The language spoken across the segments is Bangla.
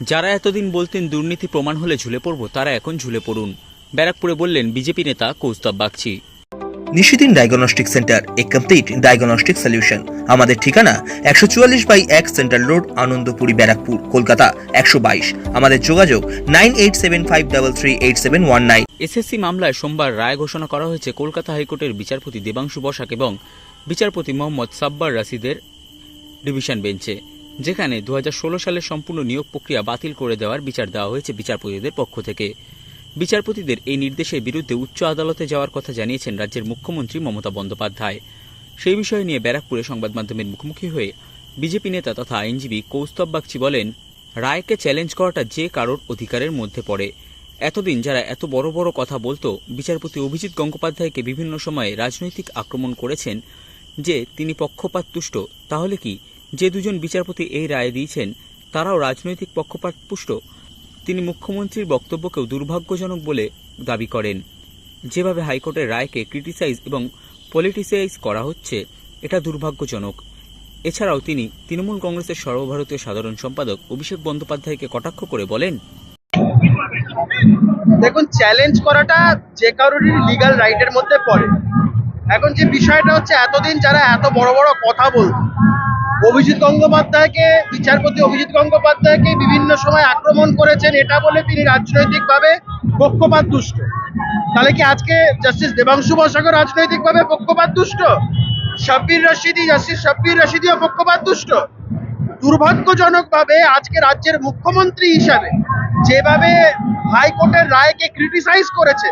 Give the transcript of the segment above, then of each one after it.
যারা এতদিন বলতেন দুর্নীতি প্রমাণ হলে ঝুলে পড়ব তারা এখন ঝুলে পড়ুন। ব্যারাকপুরে বললেন বিজেপি নেতা কৌস্তব বাগচি। নিশিদিন ডায়াগনস্টিক সেন্টার এ কমপ্লিট ডায়াগনস্টিক সলিউশন। আমাদের ঠিকানা একশো চুয়াল্লিশ বাই এক সেন্ট্রাল রোড আনন্দপুরি ব্যারাকপুর কলকাতা একশো বাইশ। আমাদের যোগাযোগ nine eight seven five double three eight seven one nine. SSC মামলায় সোমবার রায় ঘোষণা করা হয়েছে কলকাতা হাইকোর্টের বিচারপতি দেবাংশু বসাক এবং বিচারপতি মোহাম্মদ সাব্বার রাশিদের ডিভিশন বেঞ্চে। যেখানে দু সালের সম্পূর্ণ নিয়োগ প্রক্রিয়া বাতিল করে দেওয়ার বিচার দেওয়া হয়েছে বিচারপতিদের পক্ষ থেকে। বিচারপতিদের এই নির্দেশের বিরুদ্ধে উচ্চ আদালতে যাওয়ার কথা জানিয়েছেন রাজ্যের মুখ্যমন্ত্রী মমতা বন্দ্যোপাধ্যায়। সেই বিষয় নিয়ে ব্যারাকপুরে সংবাদ মাধ্যমের মুখোমুখি হয়ে বিজেপি নেতা তথা আইনজীবী কৌস্তব বাগচি বলেন, রায়কে চ্যালেঞ্জ করাটা যে কারোর অধিকারের মধ্যে পড়ে। এতদিন যারা এত বড় বড় কথা বলতো, বিচারপতি অভিজিৎ গঙ্গোপাধ্যায়কে বিভিন্ন সময়ে রাজনৈতিক আক্রমণ করেছেন যে তিনি পক্ষপাত তুষ্ট তাহলে কি যে দুজন বিচারপতি এই রায় দিয়েছেন, তারাও রাজনৈতিক পক্ষপাত পুষ্ট। তিনি মুখ্যমন্ত্রীর বক্তব্যকেও দুর্ভাগ্যজনক বলে দাবি করেন। যেভাবে হাইকোর্টের রায়কে ক্রিটিসাইজ এবং পলিটিসাইজ করা হচ্ছে, এটা দুর্ভাগ্যজনক। এছাড়াও তিনি তৃণমূল কংগ্রেসের সর্বভারতীয় সাধারণ সম্পাদক অভিষেক বন্দ্যোপাধ্যায়কে কটাক্ষ করে বলেন, দেখুন চ্যালেঞ্জ করাটা যে কারোরই লিগাল রাইটের মধ্যে পড়ে। এখন যে বিষয়টা হচ্ছে, এতদিন যারা এত বড় বড় কথা বলত, অভিজিৎ গঙ্গোপাধ্যায়কে, বিচারপতি অভিজিৎ গঙ্গোপাধ্যায়কে বিভিন্ন সময় আক্রমণ করেছেন, এটা বলে তিনি রাজনৈতিকভাবে পক্ষপাত দুষ্ট। তাহলে কি আজকে জাস্টিস দেবাংশু বসাকও রাজনৈতিকভাবে পক্ষপাত দুষ্ট? শাব্বির রশিদি, জাস্টিস শাব্বির রশিদিও পক্ষপাত দুষ্ট? দুর্ভাগ্যজনকভাবে আজকে রাজ্যের মুখ্যমন্ত্রী হিসাবে যেভাবে হাইকোর্টের রায়কে ক্রিটিসাইজ করেছে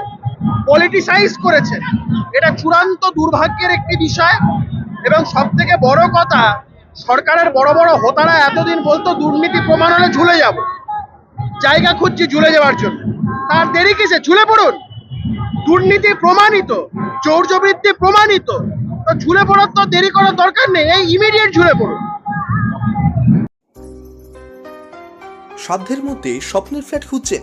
পলিটিসাইজ করেছে। এটা চূড়ান্ত দুর্ভাগ্যের একটি বিষয় এবং সব থেকে বড় কথা, সরকারের বড় বড় হোতারা এতদিন বলতো দুর্নীতি প্রমাণ হলে ঝুলে যাব। জায়গা খুঁজছি ঝুলে যাওয়ার জন্য। তার দেরি কিসে? ঝুলে পড়ুন। দুর্নীতি প্রমাণিত চৌর্যবৃত্তি প্রমাণিত। তো ঝুলে পড়ার তো দেরি করার দরকার নেই, এই ইমিডিয়েট ঝুলে পড়ুন। সাধ্যের মধ্যে স্বপ্নের ফ্ল্যাট খুঁজছেন।